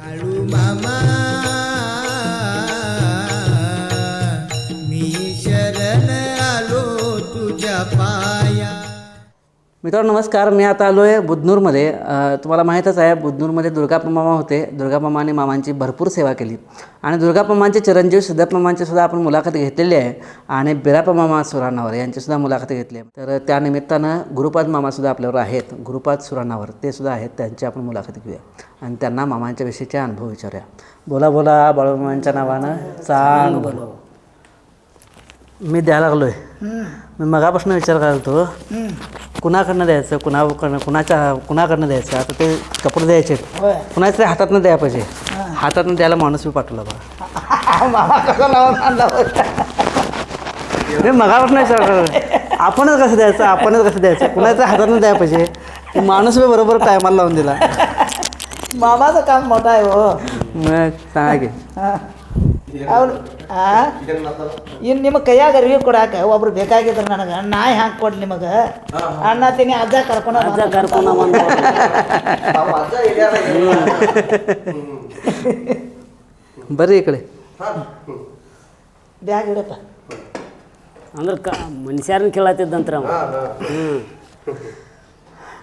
बाळू मामा मित्रांनो नमस्कार. मी आता आलो आहे बुदनूरमध्ये तुम्हाला माहीतच आहे बुदनूरमध्ये दुर्गापमामा होते. दुर्गाप्पा मामांची भरपूर सेवा केली. आणि दुर्गापमांचे चिरंजीव सिद्धप्पा सुद्धा आपण मुलाखत घेतलेली आहे. आणि बिराप्पा मामा सुराणावर यांचीसुद्धा मुलाखत घेतली आहे. तर त्या निमित्तानं गुरुपाद मामासुद्धा आपल्यावर आहेत. गुरुपाद सुराणावर ते सुद्धा आहेत. त्यांची आपण मुलाखत घेऊया. आणि त्यांना मामांच्या विषयीचे अनुभव विचारूया. बोला बोला बाळूमामांच्या नावानं चांग बोलो मी द्यायला लागलो आहे मी मगापासून विचार करतो कुणाकडनं द्यायचं कुणाकडनं कुणाच्या कुणाकडनं द्यायचं? आता ते कपडे द्यायचे कुणाच्या तरी हातातनं द्यायला पाहिजे. हातातनं द्यायला माणूस मी पाठवला बघा. मामा कसा मी मगापासून विचार करतो आपणच कसं द्यायचं आपणच कसं द्यायचं? कुणाच्या हातातनं द्यायला पाहिजे? माणूस मी बरोबर टायमाला लावून दिला. मामाचं काम मोठं आहे हो. मग सांगा की. ಅವ್ರು ಇನ್ನು ನಿಮ್ಮ ಕೈಯಾಗ ಅರಿವಿ ಕೊಡಾಕ ಒಬ್ರು ಬೇಕಾಗಿದ್ರು ನನಗೆ ನಾಯಿ ಹಾಕಿ ಕೊಡ್ಲಿ ನಿಮಗೆ. ಅಣ್ಣ ತಿನ್ನಿ ಅಜ್ಜ ಕರ್ಕೊಂಡು ಅಜ್ಜ ಬರ್ರಿ ಈ ಕಡೆ. ಬ್ಯಾಗ್ ಇಡಪ್ಪ. ಅಂದ್ರೆ ಕ ಮನುಷ್ಯರನ್ನ ಕೇಳತ್ತಿದ್ದಂತ್ರ ಹ್ಞೂ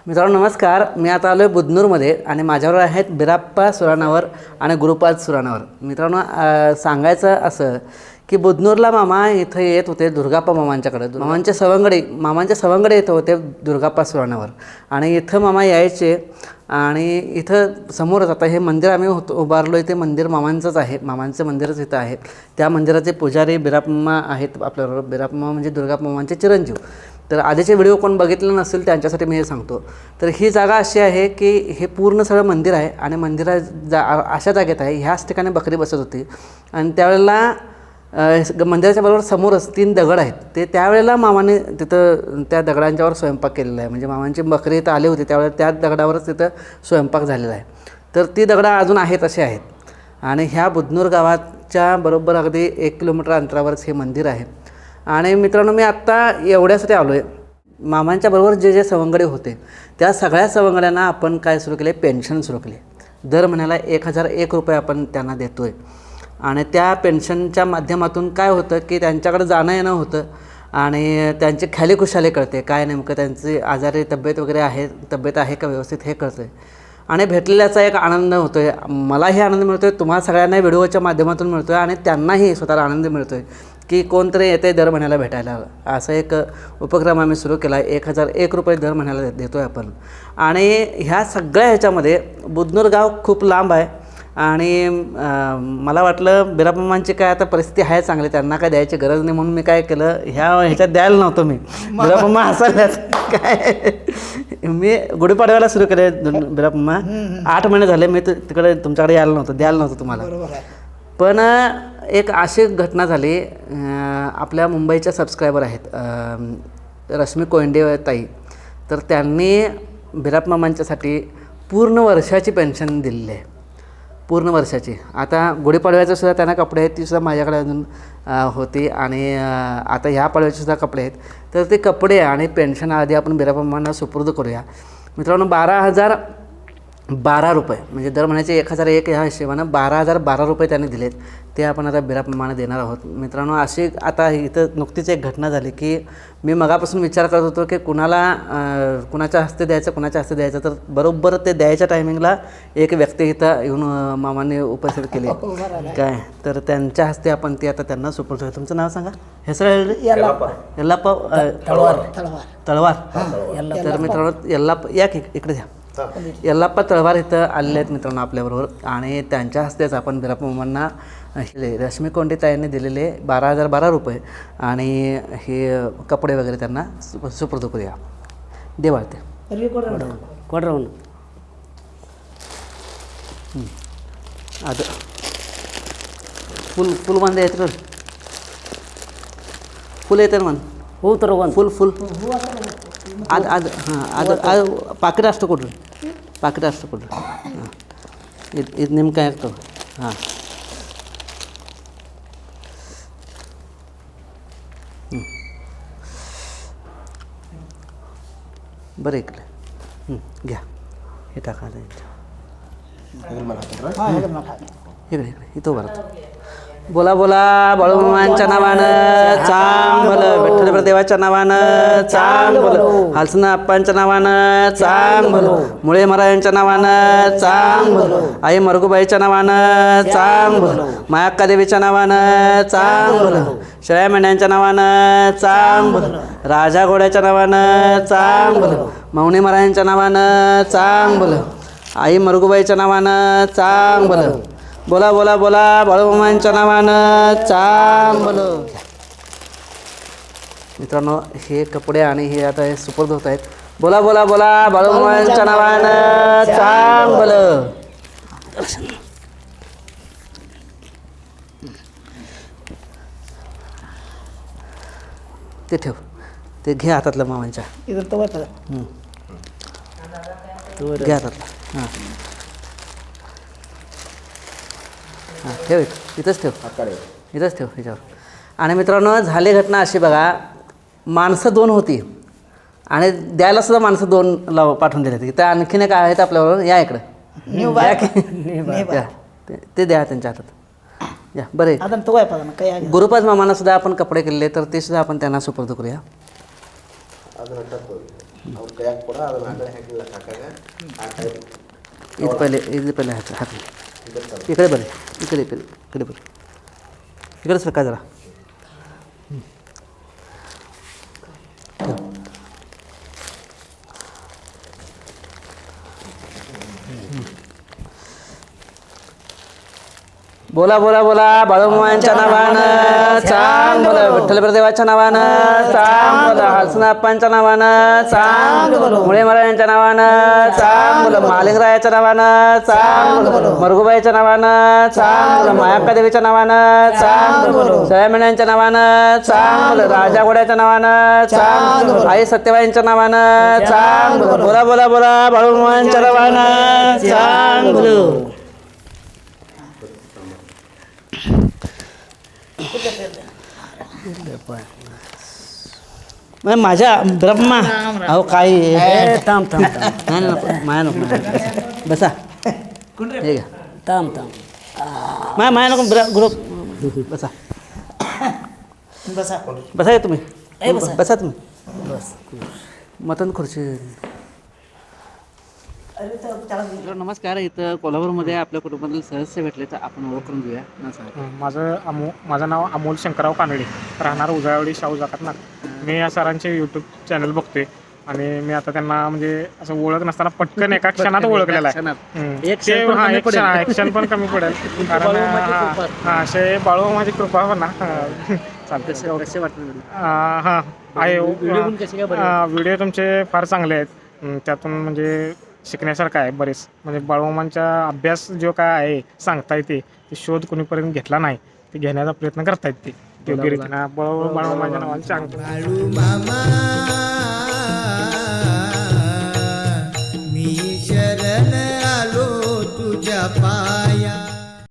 मित्रांनो नमस्कार. मी आता आलो आहे बुदनूरमध्ये आणि माझ्यावर आहेत बिराप्पा सुराणावर आणि गुरुपाद सुराणावर. मित्रांनो सांगायचं असं की बुदनूरला मामा इथं येत होते दुर्गाप्पा मामांच्याकडे. मामांच्या सवंगडे मामांच्या सवंगडे येत होते दुर्गाप्पा सुराणावर. आणि इथं मामा यायचे आणि इथं समोरच आता हे मंदिर आम्ही होतो उभारलो आहे ते मंदिर मामांचंच आहे. मामांचं मंदिरच इथं आहे. त्या मंदिराचे पुजारी बिराप्मा आहेत आपल्याबरोबर. बिराप्मा म्हणजे दुर्गाप्पा मामांचे चिरंजीव. तर आधीचे व्हिडिओ कोण बघितले नसेल त्यांच्यासाठी मी हे सांगतो. तर ही जागा अशी आहे की हे पूर्ण सगळं मंदिर आहे आणि मंदिरा जा अशा जागेत आहे. ह्याच ठिकाणी बकरी बसत होती. आणि त्यावेळेला मंदिराच्या बरोबर समोरच तीन दगड आहेत. ते त्यावेळेला मामाने तिथं त्या दगडांच्यावर स्वयंपाक केलेला आहे. म्हणजे मामांची बकरी इथं आले होते. त्यावेळेला त्या दगडावरच तिथं स्वयंपाक झालेला आहे. तर ती दगडं अजून आहेत असे आहेत. आणि ह्या बुधनूर गावाच्या बरोबर अगदी एक किलोमीटर अंतरावरच हे मंदिर आहे. आणि मित्रांनो मी आत्ता एवढ्यासाठी आलो आहे मामांच्या बरोबर जे जे सवंगडे होते त्या सगळ्या सवंगड्यांना आपण काय सुरू केले पेन्शन सुरू केले दर महिन्याला एक हजार एक रुपये आपण त्यांना देतो आहे आणि त्या पेन्शनच्या माध्यमातून काय होतं की त्यांच्याकडे जाणं येणं होतं आणि त्यांची खाली खुशाली कळते. काय नेमकं त्यांची आजारी तब्येत वगैरे आहे तब्येत आहे का व्यवस्थित हे कळतं आहे आणि भेटलेल्याचा एक आनंद होतो आहे मलाही आनंद मिळतो आहे तुम्हाला सगळ्यांना व्हिडिओच्या माध्यमातून मिळतो आहे आणि त्यांनाही स्वतःला आनंद मिळतो आहे की कोणतरी येते दर महिन्याला भेटायला. असा एक उपक्रम आम्ही सुरू केला. एक हजार एक रुपये दर महिन्याला देतो आहे आपण. आणि ह्या सगळ्या ह्याच्यामध्ये बुदनूर गाव खूप लांब आहे. आणि मला वाटलं बिरापम्मांची काय आता परिस्थिती आहे चांगली त्यांना काय द्यायची गरज नाही म्हणून मी काय केलं. ह्या ह्याच्यात द्यायला नव्हतं मी. बिरापम्मा हसायलाच काय? मी गुढीपाडव्याला सुरू केले बिरापम्मा आठ महिने झाले मी तिकडे तुमच्याकडे यायला नव्हतं द्यायला नव्हतं तुम्हाला. पण एक अशी घटना झाली आपल्या मुंबईच्या सबस्क्रायबर आहेत रश्मी कोयंडे ताई. तर त्यांनी भिराप मामांच्यासाठी पूर्ण वर्षाची पेन्शन दिलेली आहे. पूर्ण वर्षाची. आता गुढीपाडव्याचे सुद्धा त्यांना कपडे आहेत ती सुद्धा माझ्याकडे अजून होती. आणि आता ह्या पाडव्याचे सुद्धा कपडे आहेत. तर ते कपडे आणि पेन्शन आधी आपण बिरापम्मांना सुपूर्द करूया. मित्रांनो बारा हजार बारा रुपये. म्हणजे दर महिन्याचे एक हजार एक ह्या हिशेबानं बारा हजार बारा रुपये त्यांनी दिलेत. ते आपण आता बिराप्रमाणे देणार आहोत. मित्रांनो अशी आता इथं नुकतीच एक घटना झाली की मी मगापासून विचार करत होतो की कुणाला कुणाच्या हस्ते द्यायचं कुणाच्या हस्ते द्यायचं? तर बरोबर ते द्यायच्या टायमिंगला एक व्यक्ती इथं येऊन मामाने उपस्थित केली. काय? तर त्यांच्या हस्ते आपण ते आता त्यांना सुपूर्द. तुमचं नाव सांगा? हे सगळं यल्लाप्पा. अं, तळवार. तर मित्रांनो यल्लाप्पा या की इकडे द्या. यल्लाप्पा तळवार इथं आलेले आहेत मित्रांनो आपल्याबरोबर आणि त्यांच्या हस्तेच आपण बिरापमांना हे रश्मी कोंडेताईंनी दिलेले बारा हजार बारा रुपये आणि हे कपडे वगैरे त्यांना सु सुपूर्द करूया. देवा ते कोडरावून आता फुल फुल बांधा येत फुलं येतात म्हणून ಹೂ ತರೋವಂತ ಫುಲ್ ಫುಲ್ ಅದು ಅದು ಹಾಂ ಅದು ಅದು ಪಾಕಿಟ್ ಅಷ್ಟು ಕೊಡ್ರಿ ಪಾಕಿಟ್ ಅಷ್ಟು ಕೊಡ್ರಿ ಹಾಂ ಇದು ಇದು ನಿಮ್ಮ ಕೈ ಆಗ್ತವೆ ಹಾಂ ಹ್ಞೂ बरं इकडे हं, घ्या हे टाका आता यांच्यात. हां हे मग इकडे इकडे इथं उभा राहतो बोला बोला बाळूमामांच्या नावानं चांग भलं विठ्ठल देवाच्या नावानं चांग भलं हालसना अप्पांच्या नावानं चांग भलं मुळे महाराजांच्या नावानं चांग भलं आई मरगुबाईच्या नावानं चांग भलं मायाक्का देवीच्या नावानं चांग भलं शेळ्या मेंढ्यांच्या नावानं चांग भलं राजा घोड्याच्या नावानं चांग भलं मौनी महाराजांच्या नावानं चांग भलं आई मरगुबाईच्या नावानं चांग भलं बोला बोला बोला बाळूमांच्या नावानं चांग बोल मित्रांनो हे कपडे आणि हे आता हे सुपर्द होत आहेत. बोला बोला बोला बाळूमांच्या नावानं चांग बोल ते ठेव. ते घे हातातलं मामांच्या. घे हातातलं. हां. हां ठेव इथंच ठेव. इथंच ठेव ह्याच्यावर. आणि मित्रांनो झाले घटना अशी बघा. माणसं दोन होती. आणि द्यायलासुद्धा माणसं दोन लाव पाठवून दिले होते त्या आणखीन काय आहेत आपल्याबरोबर. या इकडं. ते द्या त्यांच्या हातात. या बरं गुरुपाज मामांना सुद्धा आपण कपडे केलेले तर ते सुद्धा आपण त्यांना सुपूर्द करूया. इथं पहिले इथं पहिले हात हात इकडे बरं इकडे इकडे इकडे बरं. इकडेच सर काय जरा बोला बोला बोला बाळूमामांच्या नावानं चांग बोला विठ्ठलप्रदेवाच्या नावानं चांग बोला हसनाप्पांच्या नावानं चांग बोला मुळे महाराजांच्या नावानं चांग बोला मालिंगरायाच्या नावानं चांग बोला मरगुबाईच्या नावानं चांग बोला मायाक्का देवीच्या नावानं चांग बोला सयामिण्यांच्या नावानं चांग बोला राजा घोड्याच्या नावानं चांग बोला आई सत्यबाईंच्या नावानं चांग बोला बोला बोला बाळूमामांच्या नावानं चांग बोला मग माझ्या ब्रह्मा. अहो काय थांब थांब थांब. नाही नाही, नको माया नको. माया. बसा. हे घ्या. थांब थांब. माया माया नको ब्र- ग्रुप बसा. ಬಸ बसा हे तुम्ही. बसा. तुम्ही. बस. मतन खुर्ची. नमस्कार इथं कोल्हापूरमध्ये आपल्या कुटुंबातील सदस्य भेटले तर आपण ओळख करून घेऊया. ना सांगा. माझं अमो माझं नाव अमोल शंकरराव कानडे. राहणार उजाळवाडी शाहू जातात ना. मी या सरांचे यूट्यूब चॅनल बघतोय. आणि मी आता त्यांना म्हणजे असं ओळख नसताना पटकन एका क्षणात ओळखलेला आहे. क्षण पण हा, कमी पडेल. हा, कारण हा, हा, असे बाळू माझी कृपा हो ना. हा, हा आहे व्हिडिओ बरे? व्हिडिओ तुमचे फार चांगले आहेत. त्यातून म्हणजे शिकण्यासारखं आहे बरेच. म्हणजे बाळूमांचा अभ्यास जो काय आहे सांगता येते ते शोध कोणीपर्यंत घेतला नाही ते घेण्याचा प्रयत्न करतायत ते. योग्य रीतीनं बाळू बाळूमांच्या नावाने सांगतो बाळू मामा